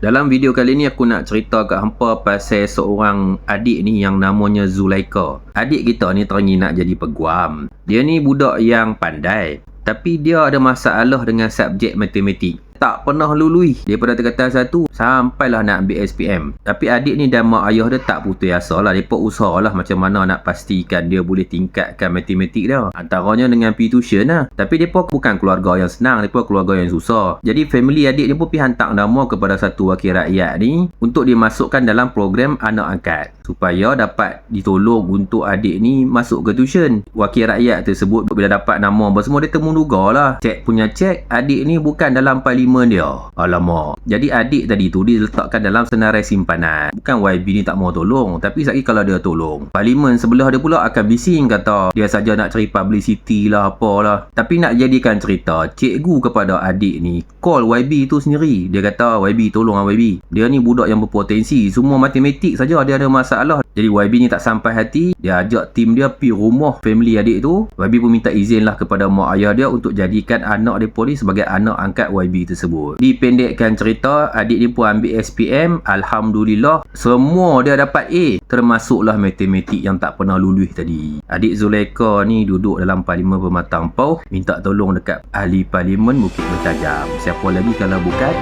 Dalam video kali ni aku nak cerita kat hampa pasal seorang adik ni yang namanya Zulaika. Adik kita ni teringin nak jadi peguam. Dia ni budak yang pandai. Tapi dia ada masalah dengan subjek matematik. Tak pernah lului daripada tingkatan satu sampailah nak ambil SPM. Tapi adik ni dan mak ayah dia tak putus asa lah. Mereka usahalah macam mana nak pastikan dia boleh tingkatkan matematik dia. Antaranya dengan pergi tuition lah. Tapi mereka bukan keluarga yang senang. Mereka keluarga yang susah. Jadi family adik ni pun pergi hantar nama kepada satu wakil rakyat ni untuk dimasukkan dalam program anak angkat. Supaya dapat ditolong untuk adik ni masuk ke tuition. Wakil rakyat tersebut bila dapat nama apa semua dia temuduga lah. Cek punya cek adik ni bukan dalam parlimen dia. Alamak. Jadi adik tadi tu dia letakkan dalam senarai simpanan. Bukan YB ni tak mau tolong. Tapi sekali kalau dia tolong. Parlimen sebelah dia pula akan bising kata dia saja nak cari publicity lah apalah. Tapi nak jadikan cerita cikgu kepada adik ni call YB tu sendiri. Dia kata YB tolong lah YB. Dia ni budak yang berpotensi. Semua matematik saja dia ada masalah. Jadi YB ni tak sampai hati. Dia ajak tim dia pergi rumah family adik tu. YB pun minta izin lah kepada mak ayah dia untuk jadikan anak dia polis sebagai anak angkat YB tersebut. Dipendekkan cerita, adik dia pun ambil SPM. Alhamdulillah, semua dia dapat A. Termasuklah matematik yang tak pernah lulus tadi. Adik Zulaika ni duduk dalam Parlimen Pematang Pau. Minta tolong dekat ahli Parlimen Bukit Bertajam. Siapa lagi kalau bukan